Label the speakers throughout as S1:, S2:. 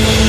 S1: Thank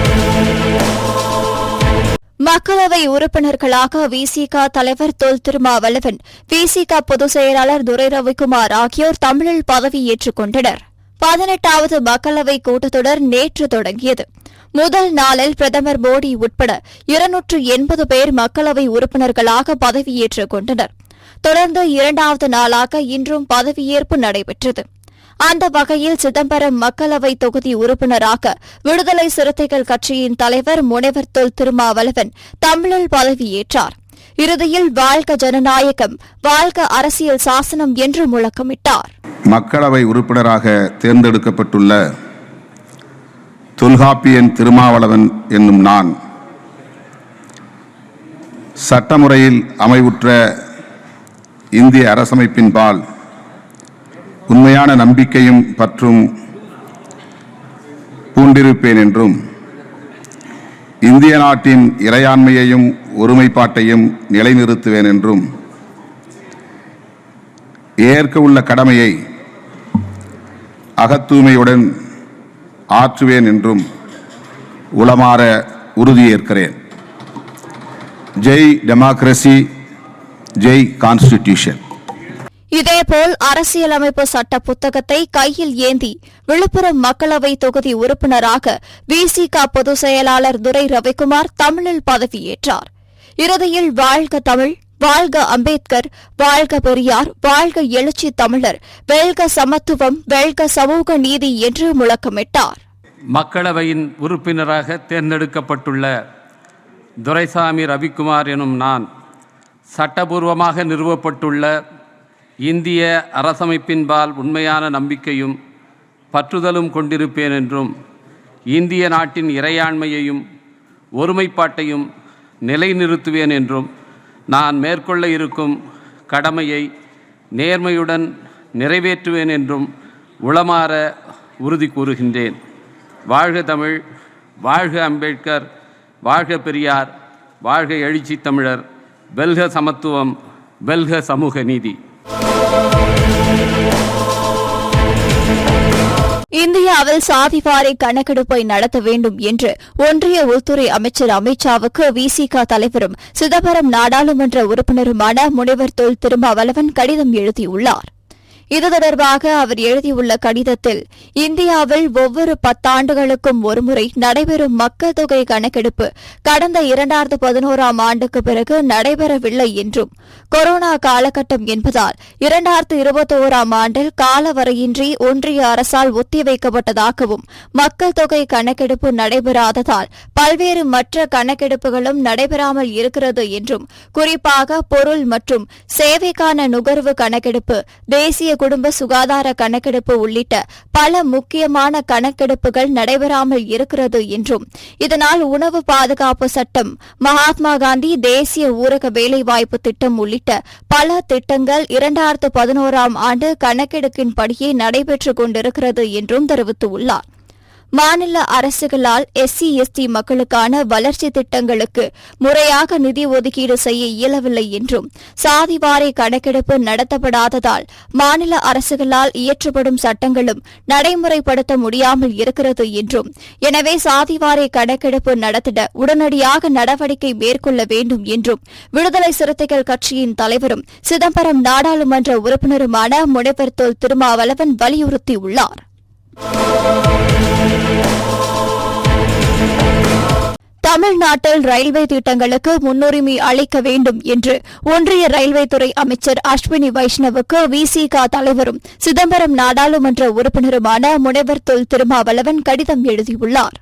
S2: மக்களவை உறுப்பினர்களாக விசிக தலைவர் தொல் திருமாவளவன் விசிக பொதுச் செயலாளர் துரை ரவிக்குமார் ஆகியோர் தமிழில் பதவியேற்றுக் கொண்டனர். பதினெட்டாவது மக்களவை கூட்டத்தொடர் நேற்று தொடங்கியது. முதல் நாளில் பிரதமர் மோடி உட்பட இருநூற்று எண்பது பேர் மக்களவை உறுப்பினர்களாக பதவியேற்றுக் கொண்டனர். தொடர்ந்து இரண்டாவது நாளாக இன்றும் பதவியேற்பு நடைபெற்றது. அந்த வகையில் சிதம்பரம் மக்களவை தொகுதி உறுப்பினராக விடுதலை சிறுத்தைகள் கட்சியின் தலைவர் முனைவர் தொல் திருமாவளவன் தமிழில் பதவியேற்றார் இறுதியில் வாழ்க ஜனநாயகம் வாழ்க அரசியல் சாசனம் என்று முழக்கமிட்டார்.
S3: மக்களவை உறுப்பினராக தேர்ந்தெடுக்கப்பட்டுள்ள தொல்காப்பியன் திருமாவளவன் என்னும் நான் சட்டமுறையில் அமைவுற்ற இந்திய அரசமைப்பின்பால் உண்மையான நம்பிக்கையும் பற்றும் பூண்டிருப்பேன் என்றும் இந்திய நாட்டின் இறையாண்மையையும் ஒருமைப்பாட்டையும் நிலைநிறுத்துவேன் என்றும் ஏற்க உள்ள கடமையை அகத்தூய்மையுடன் ஆற்றுவேன் என்றும் உளமாற உறுதியேற்கிறேன். Jai democracy Jai constitution.
S2: இதேபோல் அரசியலமைப்பு சட்ட புத்தகத்தை கையில் ஏந்தி விழுப்புரம் மக்களவை தொகுதி உறுப்பினராக விசிக பொதுச் செயலாளர் துரை ரவிக்குமார் தமிழில் பதவியேற்றார். இறுதியில் வாழ்க தமிழ் வாழ்க அம்பேத்கர் வாழ்க பெரியார் வாழ்க எழுச்சி தமிழர் வெல்க சமத்துவம் வெல்க சமூக நீதி என்று முழக்கமிட்டார்.
S4: மக்களவையின் உறுப்பினராக தேர்ந்தெடுக்கப்பட்டுள்ள துரைசாமி ரவிக்குமார் எனும் நான் சட்டபூர்வமாக நிறுவப்பட்டுள்ள இந்திய அரசமைப்பின்பால் உண்மையான நம்பிக்கையும் பற்றுதலும் கொண்டிருப்பேன் என்றும் இந்திய நாட்டின் இறையாண்மையையும் ஒருமைப்பாட்டையும் நிலைநிறுத்துவேன் என்றும் நான் மேற்கொள்ள இருக்கும் கடமையை நேர்மையுடன் நிறைவேற்றுவேன் என்றும் உளமாற உறுதி கூறுகின்றேன். வாழ்க தமிழ் வாழ்க அம்பேத்கர் வாழ்க பெரியார் வாழ்க எழுச்சி தமிழர் வெல்க சமத்துவம் வெல்க சமூக நீதி.
S2: இந்தியாவில் சாதிவாரி கணக்கெடுப்பை நடத்த வேண்டும் என்று ஒன்றிய உள்துறை அமைச்சர் அமித்ஷாவுக்கு விசிக தலைவரும் சிதம்பரம் நாடாளுமன்ற உறுப்பினருமான முனைவர் தொல் திருமாவளவன் கடிதம் எழுதியுள்ளார். இது தொடர்பாக அவர் எழுதியுள்ள கடிதத்தில் இந்தியாவில் ஒவ்வொரு பத்தாண்டுகளுக்கும் ஒருமுறை நடைபெறும் மக்கள் தொகை கணக்கெடுப்பு கடந்த இரண்டாயிரத்து பதினோராம் ஆண்டுக்கு பிறகு நடைபெறவில்லை என்றும் கொரோனா காலகட்டம் என்பதால் இரண்டாயிரத்து இருபத்தி ஓராம் ஆண்டில் காலவரையின்றி ஒன்றிய அரசால் ஒத்திவைக்கப்பட்டதாகவும் மக்கள் தொகை கணக்கெடுப்பு நடைபெறாததால் பல்வேறு மற்ற கணக்கெடுப்புகளும் நடைபெறாமல் இருக்கிறது என்றும் குறிப்பாக பொருள் மற்றும் சேவைக்கான நுகர்வு கணக்கெடுப்பு தேசிய குடும்ப சுகாதார கணக்கெடுப்பு உள்ளிட்ட பல முக்கியமான கணக்கெடுப்புகள் நடைபெறாமல் இருக்கிறது என்றும் இதனால் உணவு பாதுகாப்பு சட்டம் மகாத்மா காந்தி தேசிய ஊரக வேலைவாய்ப்பு திட்டம் உள்ளிட்ட பல திட்டங்கள் இரண்டாயிரத்து பதினோராம் ஆண்டு கணக்கெடுப்பின்படியே நடைபெற்றுக் கொண்டிருக்கிறது என்றும் தெரிவித்துள்ளாா் மாநில அரசுகளால் எஸ்சி எஸ்டி மக்களுக்கான வளர்ச்சி திட்டங்களுக்கு முறையாக நிதி ஒதுக்கீடு செய்ய இயலவில்லை என்றும் சாதிவாரி கணக்கெடுப்பு நடத்தப்படாததால் மாநில அரசுகளால் இயற்றப்படும் சட்டங்களும் நடைமுறைப்படுத்த முடியாமல் இருக்கிறது என்றும் எனவே சாதிவாரி கணக்கெடுப்பு நடத்திட உடனடியாக நடவடிக்கை மேற்கொள்ள வேண்டும் என்றும் விடுதலை சிறுத்தைகள் கட்சியின் தலைவரும் சிதம்பரம் நாடாளுமன்ற உறுப்பினருமான முனைவர் தொல் திருமாவளவன் வலியுறுத்தியுள்ளாா் தமிழ்நாட்டில் ரயில்வே திட்டங்களுக்கு முன்னுரிமை அளிக்க வேண்டும் என்று ஒன்றிய ரயில்வே துறை அமைச்சர் அஸ்வினி வைஷ்ணவுக்கு விசிக தலைவரும் சிதம்பரம் நாடாளுமன்ற உறுப்பினருமான முனைவர் தொல் திருமாவளவன் கடிதம் எழுதியுள்ளார்.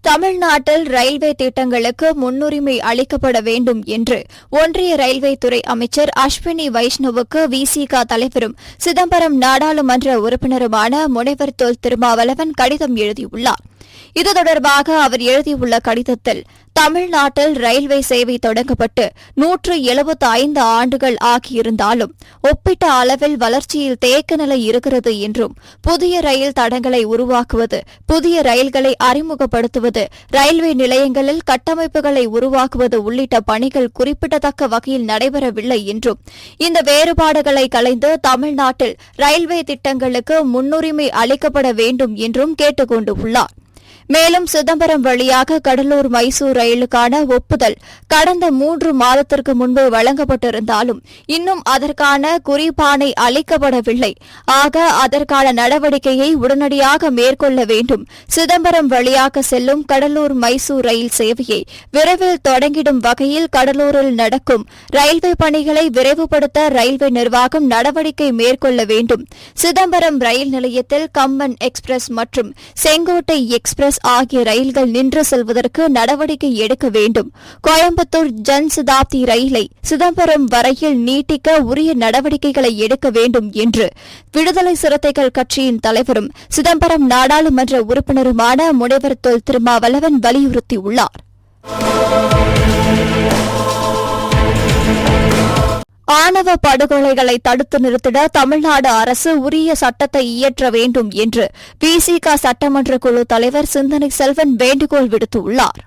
S2: தமிழ்நாட்டில் ரயில்வே திட்டங்களுக்கு முன்னுரிமை அளிக்கப்பட வேண்டும் என்று ஒன்றிய ரயில்வே துறை அமைச்சர் அஸ்வினி வைஷ்ணவுக்கு விசிக தலைவரும் சிதம்பரம் நாடாளுமன்ற உறுப்பினருமான முனைவர் தொல் திருமாவளவன் கடிதம் எழுதியுள்ளார். இது தொடர்பாக அவர் எழுதியுள்ள கடிதத்தில் தமிழ்நாட்டில் ரயில்வே சேவை தொடங்கப்பட்டு நூற்று எழுபத்து ஐந்து ஆண்டுகள் ஆகியிருந்தாலும் ஒப்பிட்ட அளவில் வளர்ச்சியில் தேக்க நிலை இருக்கிறது என்றும் புதிய ரயில் தடங்களை உருவாக்குவது புதிய ரயில்களை அறிமுகப்படுத்துவது ரயில்வே நிலையங்களில் கட்டமைப்புகளை உருவாக்குவது உள்ளிட்ட பணிகள் குறிப்பிடத்தக்க வகையில் நடைபெறவில்லை என்றும் இந்த வேறுபாடுகளை கலைந்து தமிழ்நாட்டில் ரயில்வே திட்டங்களுக்கு முன்னுரிமை அளிக்கப்பட வேண்டும் என்றும் கேட்டுக் கொண்டுள்ளாா் மேலும் சிதம்பரம் வழியாக கடலூர் மைசூர் ரயிலுக்கான ஒப்புதல் கடந்த மூன்று மாதத்திற்கு முன்பு வழங்கப்பட்டிருந்தாலும் இன்னும் அதற்கான குறிப்பானை அளிக்கப்படவில்லை. ஆக அதற்கான நடவடிக்கையை உடனடியாக மேற்கொள்ள வேண்டும். சிதம்பரம் வழியாக செல்லும் கடலூர் மைசூர் ரயில் சேவையை விரைவில் தொடங்கிடும் வகையில் கடலூரில் நடக்கும் ரயில்வே பணிகளை விரைவுபடுத்த ரயில்வே நிர்வாகம் நடவடிக்கை மேற்கொள்ள வேண்டும். சிதம்பரம் ரயில் நிலையத்தில் கம்பன் எக்ஸ்பிரஸ் மற்றும் செங்கோட்டை எக்ஸ்பிரஸ் ஆகிய ரயில்கள் நின்று செல்வதற்கு நடவடிக்கை எடுக்க வேண்டும். கோயம்புத்தூர் ஜன்சதாப்தி ரயிலை சிதம்பரம் வரையில் நீட்டிக்க உரிய நடவடிக்கைகளை எடுக்க வேண்டும் என்று விடுதலை சிறுத்தைகள் கட்சியின் தலைவரும் சிதம்பரம் நாடாளுமன்ற உறுப்பினருமான முனைவர் தொல் திருமாவளவன் வலியுறுத்தியுள்ளார். ஆணவ படுகொலைகளை தடுத்து நிறுத்திட தமிழ்நாடு அரசு உரிய சட்டத்தை இயற்ற வேண்டும் என்று விசிக சட்டமன்ற குழு தலைவர் சிந்தனை செல்வன் வேண்டுகோள் விடுத்துள்ளார்.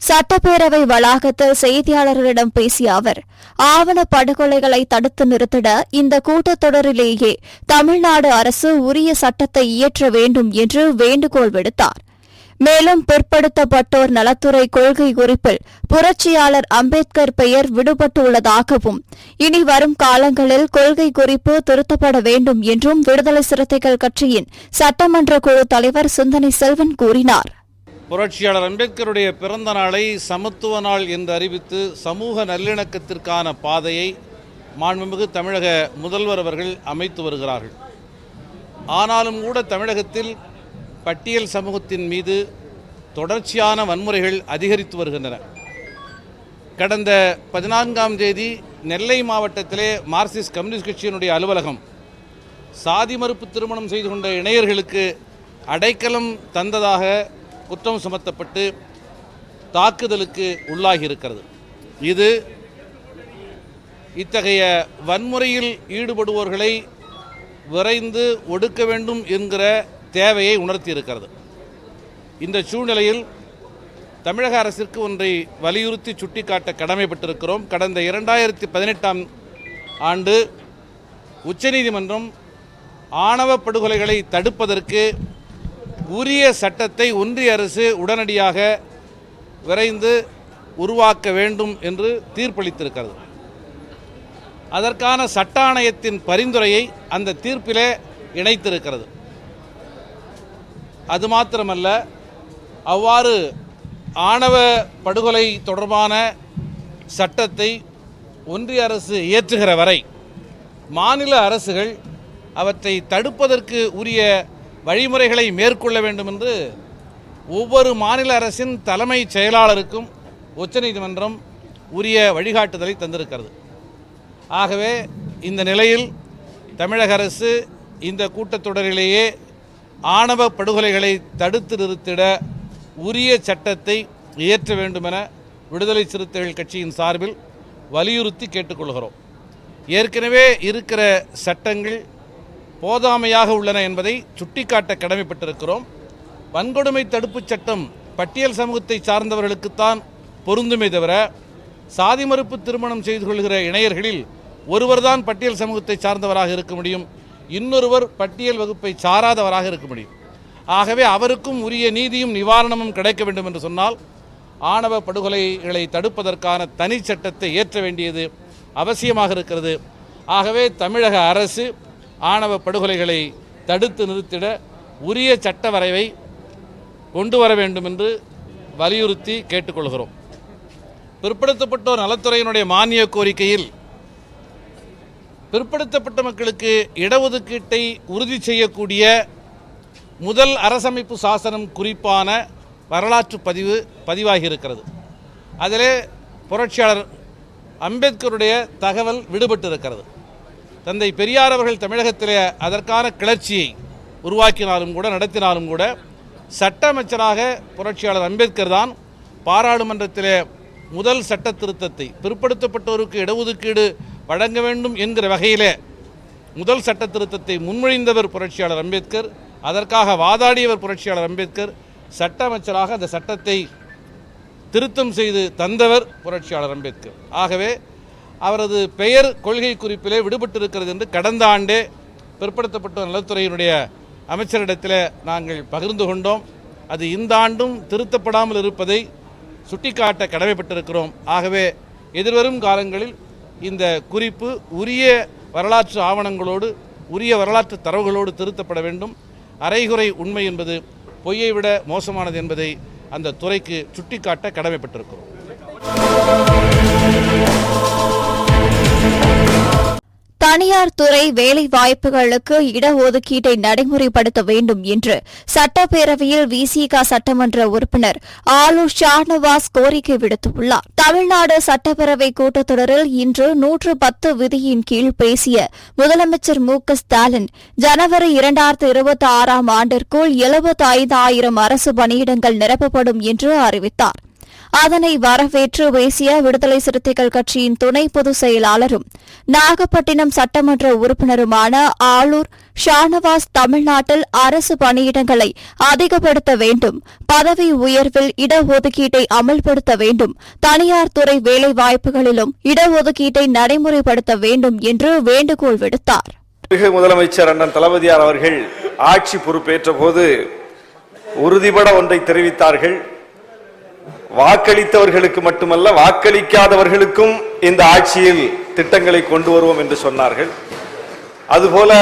S2: சட்டப்பேரவை வளாகத்தில் செய்தியாளர்களிடம் பேசிய அவர் ஆவண படுகொலைகளை தடுத்து நிறுத்திட இந்த கூட்டத்தொடரிலேயே தமிழ்நாடு அரசு உரிய சட்டத்தை இயற்ற வேண்டும் என்று வேண்டுகோள் விடுத்தார். மேலும் பிற்படுத்தப்பட்டோர் நலத்துறை கொள்கை குறிப்பில் புரட்சியாளர் அம்பேத்கர் பெயர் விடுபட்டுள்ளதாகவும் இனி வரும் காலங்களில் கொள்கை குறிப்பு திருத்தப்பட வேண்டும் என்றும் விடுதலை சிறுத்தைகள் கட்சியின் சட்டமன்ற குழு தலைவர் சிந்தனை செல்வன் கூறினார்.
S5: புரட்சியாளர் அம்பேத்கருடைய பிறந்த நாளை சமத்துவ நாள் என்று அறிவித்து சமூக நல்லிணக்கத்திற்கான பாதையை மாண்புமிகு தமிழக முதல்வர் அவர்கள் அமைத்து வருகிறார்கள். ஆனாலும் கூட தமிழகத்தில் பட்டியல் சமூகத்தின் மீது தொடர்ச்சியான வன்முறைகள் அதிகரித்து வருகின்றன. கடந்த பதினான்காம் தேதி நெல்லை மாவட்டத்திலே மார்க்சிஸ்ட் கம்யூனிஸ்ட் கட்சியினுடைய அலுவலகம் சாதி மறுப்பு திருமணம் செய்து கொண்ட இணையர்களுக்கு அடைக்கலம் தந்ததாக குற்றம் சுமத்தப்பட்டு தாக்குதலுக்கு உள்ளாகி இருக்கிறது இது இத்தகைய வன்முறையில் ஈடுபடுவோர்களை விரைந்து ஒடுக்க வேண்டும் என்கிற தேவையை உணர்த்தி இருக்கிறது. இந்த சூழ்நிலையில் தமிழக அரசிற்கு ஒன்றை வலியுறுத்தி சுட்டிக்காட்ட கடமைப்பட்டிருக்கிறோம். கடந்த இரண்டாயிரத்தி பதினெட்டாம் ஆண்டு உச்சநீதிமன்றம் ஆணவ படுகொலைகளை தடுப்பதற்கு உரிய சட்டத்தை ஒன்றிய அரசு உடனடியாக விரைந்து உருவாக்க வேண்டும் என்று தீர்ப்பளித்திருக்கிறது. அதற்கான சட்ட ஆணையத்தின் பரிந்துரையை அந்த தீர்ப்பிலே இணைத்திருக்கிறது. அது மாத்திரமல்ல அவ்வாறு ஆணவ படுகொலை தொடர்பான சட்டத்தை ஒன்றிய அரசு இயற்றுகிற வரை மாநில அரசுகள் அவற்றை தடுப்பதற்கு உரிய வழிமுறைகளை மேற்கொள்ள வேண்டும் என்று ஒவ்வொரு மாநில அரசின் தலைமை செயலாளருக்கும் உச்சநீதிமன்றம் உரிய வழிகாட்டுதலை தந்திருக்கிறது. ஆகவே இந்த நிலையில் தமிழக அரசு இந்த கூட்டத்தொடரிலேயே ஆணவ படுகொலைகளை தடுத்து நிறுத்திட உரிய சட்டத்தை இயற்ற வேண்டுமென விடுதலை சிறுத்தைகள் கட்சியின் சார்பில் வலியுறுத்தி கேட்டுக்கொள்கிறோம். ஏற்கனவே இருக்கிற சட்டங்கள் போதாமையாக உள்ளன என்பதை சுட்டிக்காட்ட கடமைப்பட்டிருக்கிறோம். வன்கொடுமை தடுப்புச் சட்டம் பட்டியல் சமூகத்தை சார்ந்தவர்களுக்குத்தான் பொருந்துமே தவிர சாதி மறுப்பு திருமணம் செய்து கொள்கிற இணையர்களில் ஒருவர்தான் பட்டியல் சமூகத்தை சார்ந்தவராக இருக்க முடியும் இன்னொருவர் பட்டியல் வகுப்பை சாராதவராக இருக்க முடியும். ஆகவே அவருக்கும் உரிய நீதியும் நிவாரணமும் கிடைக்க வேண்டும் என்று சொன்னால் ஆணவ படுகொலைகளை தடுப்பதற்கான தனி சட்டத்தை இயற்ற வேண்டியது அவசியமாக இருக்கிறது. ஆகவே தமிழக அரசு ஆணவ படுகொலைகளை தடுத்து நிறுத்திட உரிய சட்ட வரைவை கொண்டு வர வேண்டும் என்று வலியுறுத்தி கேட்டுக்கொள்கிறோம். பிற்படுத்தப்பட்டோர் நலத்துறையினுடைய மானிய கோரிக்கையில் பிற்படுத்தப்பட்ட மக்களுக்கு இடஒதுக்கீட்டை உறுதி செய்யக்கூடிய முதல் அரசமைப்பு சாசனம் குறிப்பான வரலாற்று பதிவு பதிவாகி இருக்கிறது அதிலே புரட்சியாளர் அம்பேத்கருடைய தகவல் விடுபட்டு இருக்கிறது தந்தை பெரியார் அவர்கள் தமிழகத்திலே அதற்கான கிளர்ச்சியை உருவாக்கினாலும் கூட நடத்தினாலும் கூட சட்ட அமைச்சராக புரட்சியாளர் அம்பேத்கர் தான் பாராளுமன்றத்திலே முதல் சட்ட திருத்தத்தை பிற்படுத்தப்பட்டோருக்கு இடஒதுக்கீடு வழங்க வேண்டும் என்கிற வகையிலே முதல் சட்ட திருத்தத்தை முன்மொழிந்தவர் புரட்சியாளர் அம்பேத்கர் அதற்காக வாதாடியவர் புரட்சியாளர் அம்பேத்கர் சட்ட அமைச்சராக அந்த சட்டத்தை திருத்தம் செய்து தந்தவர் புரட்சியாளர் அம்பேத்கர். ஆகவே அவரது பெயர் கொள்கை குறிப்பிலே விடுபட்டிருக்கிறது என்று கடந்த ஆண்டே பிற்படுத்தப்பட்ட நலத்துறையினுடைய அமைச்சரிடத்தில் நாங்கள் பகிர்ந்து கொண்டோம். அது இந்த ஆண்டும் திருத்தப்படாமல் இருப்பதை சுட்டிக்காட்ட கடமைப்பட்டிருக்கிறோம். ஆகவே எதிர்வரும் காலங்களில் இந்த குறிப்பு உரிய வரலாற்று ஆவணங்களோடு உரிய வரலாற்று தரவுகளோடு திருத்தப்பட வேண்டும். அரைகுறை உண்மை என்பது பொய்யை விட மோசமானது என்பதை அந்த துறைக்கு சுட்டிக்காட்ட கடமைப்பட்டிருக்கிறோம்.
S2: தனியார் துறை வேலை வாய்ப்புகளுக்கு இடஒதுக்கீட்டை நடைமுறைப்படுத்த வேண்டும் என்று சட்டப்பேரவையில் விசிக சட்டமன்ற உறுப்பினர் ஆலூர் ஷாநவாஸ் கோரிக்கை விடுத்துள்ளார். தமிழ்நாடு சட்டப்பேரவை கூட்டத்தொடரில் இன்று நூற்று பத்து விதியின் கீழ் பேசிய முதலமைச்சர் மு க ஸ்டாலின் ஜனவரி இரண்டாயிரத்து இருபத்தி ஆறாம் ஆண்டிற்குள் எழுபத்தி ஐந்தாயிரம் அரசு பணியிடங்கள் நிரப்பப்படும் என்று அறிவித்தார். அதனை வரவேற்று பேசிய விடுதலை சிறுத்தைகள் கட்சியின் துணை பொதுச் செயலாளரும் நாகப்பட்டினம் சட்டமன்ற உறுப்பினருமான ஆளூர் ஷானவாஸ் தமிழ்நாட்டில் அரசு பணியிடங்களை அதிகப்படுத்த வேண்டும் பதவி உயர்வில் இடஒதுக்கீட்டை அமல்படுத்த வேண்டும் தனியார் துறை வேலைவாய்ப்புகளிலும் இடஒதுக்கீட்டை நடைமுறைப்படுத்த வேண்டும் என்று வேண்டுகோள் விடுத்தார்.
S6: முதலமைச்சர் அண்ணன் தளபதியார் அவர்கள் ஆட்சி பொறுப்பேற்ற போது உறுதிபட ஒன்றை தெரிவித்தார்கள். வாக்களித்தவர்களுக்கு மட்டுமல்ல வாக்களிக்காதவர்களுக்கும் இந்த ஆட்சியில் திட்டங்களை கொண்டு வருவோம் என்று சொன்னார்கள். அதுபோல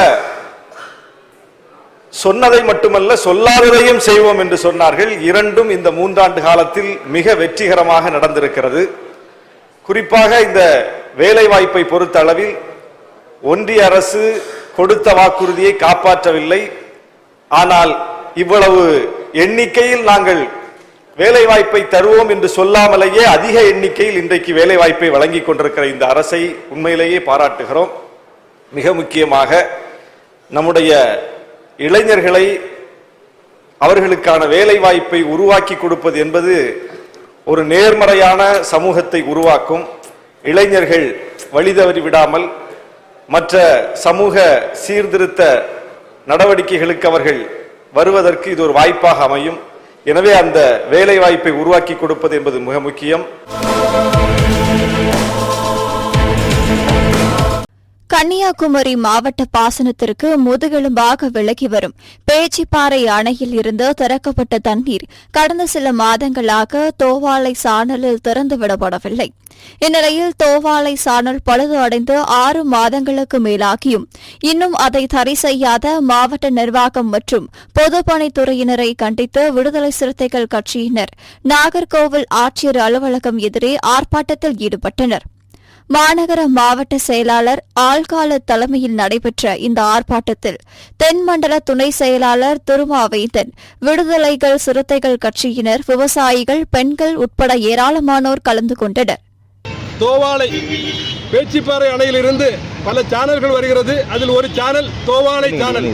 S6: சொன்னதை மட்டுமல்ல சொல்லாததையும் செய்வோம் என்று சொன்னார்கள். இரண்டும் இந்த மூன்றாண்டு காலத்தில் மிக வெற்றிகரமாக நடந்திருக்கிறது. குறிப்பாக இந்த வேலை வாய்ப்பை பொறுத்த அளவில் ஒன்றிய அரசு கொடுத்த வாக்குறுதியை காப்பாற்றவில்லை. ஆனால் இவ்வளவு எண்ணிக்கையில் நாங்கள் வேலை வாய்ப்பை தருவோம் என்று சொல்லாமலேயே அதிக எண்ணிக்கையில் இன்றைக்கு வேலை வாய்ப்பை வழங்கிக் கொண்டிருக்கிற இந்த அரசை உண்மையிலேயே பாராட்டுகிறோம். மிக முக்கியமாக நம்முடைய இளைஞர்களை அவர்களுக்கான வேலை வாய்ப்பை உருவாக்கி கொடுப்பது என்பது ஒரு நேர்மறையான சமூகத்தை உருவாக்கும். இளைஞர்கள் வழிதவறி விடாமல் மற்ற சமூக சீர்திருத்த நடவடிக்கைகளுக்கு அவர்கள் வருவதற்கு இது ஒரு வாய்ப்பாக அமையும். எனவே அந்த வேலை வாய்ப்பை உருவாக்கி கொடுப்பது என்பது மிக முக்கியம்.
S2: கன்னியாகுமரி மாவட்ட பாசனத்திற்கு முதுகெலும்பாக விலகி வரும் பேச்சிப்பாறை அணையில் இருந்து திறக்கப்பட்ட தண்ணீர் கடந்த சில மாதங்களாக தோவாளை சானலில் திறந்துவிடப்படவில்லை. இந்நிலையில் தோவாளை சானல் பழுது அடைந்து ஆறு மாதங்களுக்கு மேலாகியும் இன்னும் அதை சரி செய்யாத மாவட்ட நிர்வாகம் மற்றும் பொதுப்பணித்துறையினரை கண்டித்து விடுதலை சிறுத்தைகள் கட்சியினர் நாகர்கோவில் ஆட்சியர் அலுவலகம் எதிரே ஆர்ப்பாட்டத்தில் ஈடுபட்டனர். மாநகர மாவட்ட செயலாளர் ஆள்கால தலைமையில் நடைபெற்ற இந்த ஆர்ப்பாட்டத்தில் தென்மண்டல துணை செயலாளர் திருமாவேந்தன் விடுதலைகள் சிறுத்தைகள் கட்சியினர் விவசாயிகள் பெண்கள் உட்பட ஏராளமானோர் கலந்து கொண்டனர்.
S7: தோவாளை பேச்சிப்பாறை அணையிலிருந்து பல சேனல்கள் வருகிறது. அதில் ஒரு சேனல் தோவாளை சேனல்.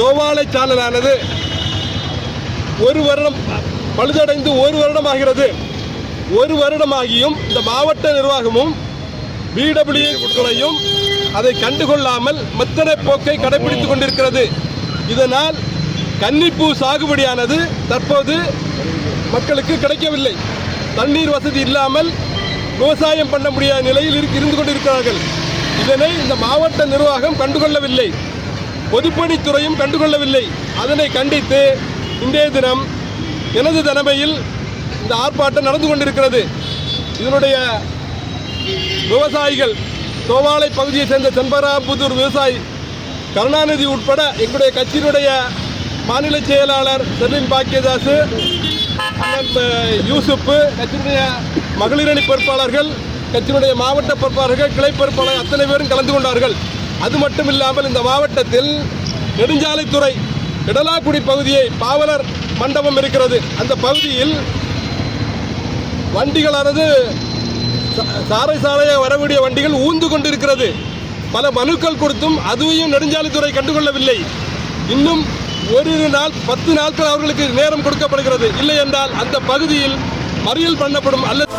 S7: தோவாளை சேனலானது ஒரு வருடம் பழுதடைந்து ஒரு வருடம் ஆகிறது. ஒரு வருடமாகியும் இந்த மாவட்ட நிர்வாகமும் பிடபிள்யூ அதை கண்டுகொள்ளாமல் மெத்தனை போக்கை கடைபிடித்துக் கொண்டிருக்கிறது. இதனால் கன்னிப்பூ சாகுபடியானது தற்போது மக்களுக்கு கிடைக்கவில்லை. தண்ணீர் வசதி இல்லாமல் விவசாயம் பண்ண முடியாத நிலையில் இருந்து கொண்டிருக்கிறார்கள். இதனை இந்த மாவட்ட நிர்வாகம் கண்டுகொள்ளவில்லை. பொதுப்பணித்துறையும் கண்டுகொள்ளவில்லை. அதனை கண்டித்து இன்றைய தினம் எனது தலைமையில் இந்த ஆர்ப்பாட்டம் நடந்து கொண்டிருக்கிறது. இதனுடைய விவசாயிகள் தோவாளை பகுதியைச் சேர்ந்த செம்பராபுதூர் விவசாயி கருணாநிதி உட்பட எங்களுடைய கட்சியினுடைய மாநில செயலாளர் செர்லின் பாக்கியதாசு யூசுப்பு கட்சியினுடைய மகளிரணி பொறுப்பாளர்கள் கட்சியினுடைய மாவட்ட பொறுப்பாளர்கள் கிளை பொறுப்பாளர் அத்தனை பேரும் கலந்து கொண்டார்கள். அது மட்டும் இல்லாமல் இந்த மாவட்டத்தில் நெடுஞ்சாலைத்துறை இடலாக்குடி பகுதியை பாவலர் மண்டபம் இருக்கிறது. அந்த பகுதியில் வண்டிகளானது சாலை சாலையாக வரக்கூடிய வண்டிகள் ஊந்து கொண்டிருக்கிறது. பல மனுக்கள் கொடுத்தும் அதுவையும் நெடுஞ்சாலைத்துறை கண்டுகொள்ளவில்லை. இன்னும் ஒரு நாள் பத்து நாட்கள் அவர்களுக்கு நேரம் கொடுக்கப்படுகிறது. இல்லை என்றால் அந்த பகுதியில் மறியல் பண்ணப்படும் அல்லது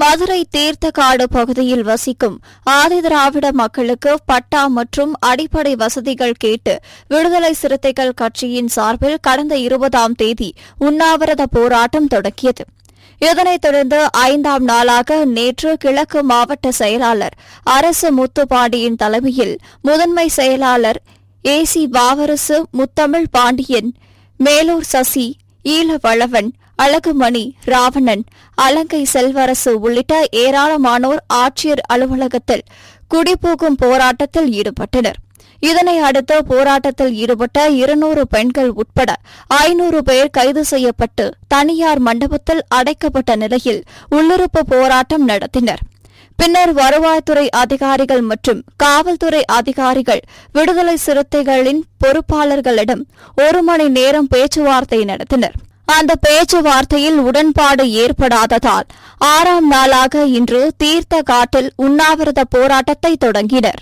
S2: மதுரை தீர்த்தக்காடு பகுதியில் வசிக்கும் ஆதிதிராவிட மக்களுக்கு பட்டா மற்றும் அடிப்படை வசதிகள் கேட்டு விடுதலை சிறுத்தைகள் கட்சியின் சார்பில் கடந்த இருபதாம் தேதி உண்ணாவிரத போராட்டம் தொடங்கியது. இதனைத் தொடர்ந்து ஐந்தாம் நாளாக நேற்று கிழக்கு மாவட்ட செயலாளர் அரசு முத்துப்பாண்டியின் தலைமையில் முதன்மை செயலாளர் ஏசி வாவரசு முத்தமிழ் பாண்டியன் மேலூர் சசி ஈழவளவன் அழகுமணி ராவணன் அலங்கை செல்வரசு உள்ளிட்ட ஏராளமானோர் ஆட்சியர் அலுவலகத்தில் குடிபோகும் போராட்டத்தில் ஈடுபட்டனர். இதனை அடுத்து போராட்டத்தில் ஈடுபட்ட இருநூறு பெண்கள் உட்பட ஐநூறு பேர் கைது செய்யப்பட்டு தனியார் மண்டபத்தில் அடைக்கப்பட்ட நிலையில் உள்ளிருப்பு போராட்டம் நடத்தினர். பின்னர் வருவாய்த்துறை அதிகாரிகள் மற்றும் காவல்துறை அதிகாரிகள் விடுதலை சிறுத்தைகளின் பொறுப்பாளர்களிடம் ஒரு மணி நேரம் பேச்சுவார்த்தை நடத்தினர். அந்த பேச்சுவார்த்தையில் உடன்பாடு ஏற்படாததால் ஆறாம் நாளாக இன்று தீர்த்த காட்டில் உண்ணாவிரத போராட்டத்தை தொடங்கினர்.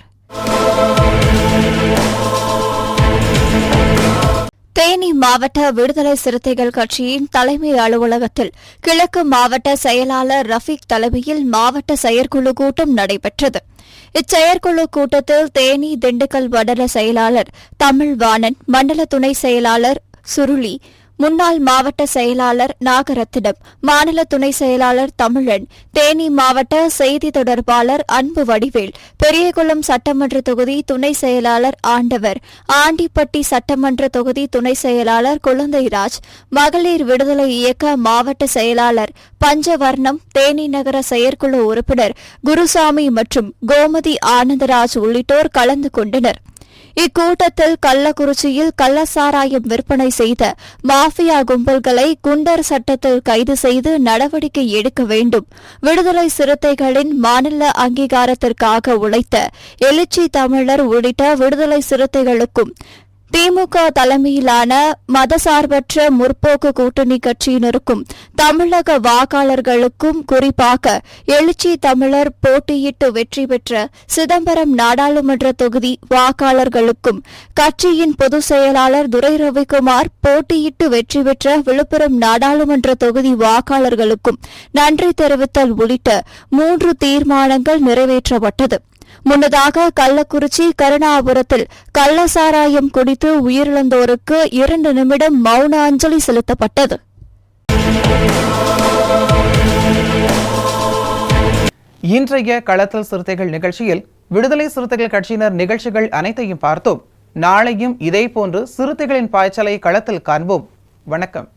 S2: தேனி மாவட்ட விடுதலை சிறுத்தைகள் கட்சியின் தலைமை அலுவலகத்தில் கிழக்கு மாவட்ட செயலாளர் ரஃபீக் தலைமையில் மாவட்ட செயற்குழு கூட்டம் நடைபெற்றது. இச்செயற்குழு கூட்டத்தில் தேனி திண்டுக்கல் மண்டல செயலாளர் தமிழ்வாணன் மண்டல துணை செயலாளர் சுருளி முன்னாள் மாவட்ட செயலாளர் நாகரத்தினம் மாநில துணை செயலாளர் தமிழன் தேனி மாவட்ட செய்தி தொடர்பாளர் அன்பு வடிவேல் பெரியகுளம் சட்டமன்ற தொகுதி துணை செயலாளர் ஆண்டவர் ஆண்டிப்பட்டி சட்டமன்ற தொகுதி துணை செயலாளர் குழந்தைராஜ் மகளிர் விடுதலை இயக்க மாவட்ட செயலாளர் பஞ்சவர்ணம் தேனி நகர செயற்குழு உறுப்பினர் குருசாமி மற்றும் கோமதி ஆனந்தராஜ் உள்ளிட்டோர் கலந்து கொண்டனர். இக்கூட்டத்தில் கள்ளக்குறிச்சியில் கள்ளசாராயம் விற்பனை செய்த மாஃபியா கும்பல்களை குண்டர் சட்டத்தில் கைது செய்து நடவடிக்கை எடுக்க வேண்டும். விடுதலை சிறுத்தைகளின் மாநில அங்கீகாரத்திற்காக உழைத்த எழுச்சி தமிழர் உள்ளிட்ட விடுதலை சிறுத்தைகளுக்கும் திமுக தலைமையிலான மதசார்பற்ற முற்போக்கு கூட்டணி கட்சியினருக்கும் தமிழக வாக்காளர்களுக்கும் குறிப்பாக எழுச்சி தமிழர் போட்டியிட்டு வெற்றி பெற்ற சிதம்பரம் நாடாளுமன்ற தொகுதி வாக்காளர்களுக்கும் கட்சியின் பொதுச் செயலாளர் துரை ரவிக்குமார் போட்டியிட்டு வெற்றி பெற்ற விழுப்புரம் நாடாளுமன்ற தொகுதி வாக்காளர்களுக்கும் நன்றி தெரிவித்தல் உள்ளிட்ட மூன்று தீர்மானங்கள் நிறைவேற்றப்பட்டது. முன்னதாக கள்ளக்குறிச்சி கருணாபுரத்தில் கள்ளசாராயம் குடித்து உயிரிழந்தோருக்கு இரண்டு நிமிடம் மௌன அஞ்சலி செலுத்தப்பட்டது.
S8: இன்றைய களத்தல் சிறுத்தைகள் நிகழ்ச்சியில் விடுதலை சிறுத்தைகள் கட்சியினர் நிகழ்ச்சிகள் அனைத்தையும் பார்த்தோம். நாளையும் இதேபோன்று சிறுத்தைகளின் பாய்ச்சலை களத்தில் காண்போம். வணக்கம்.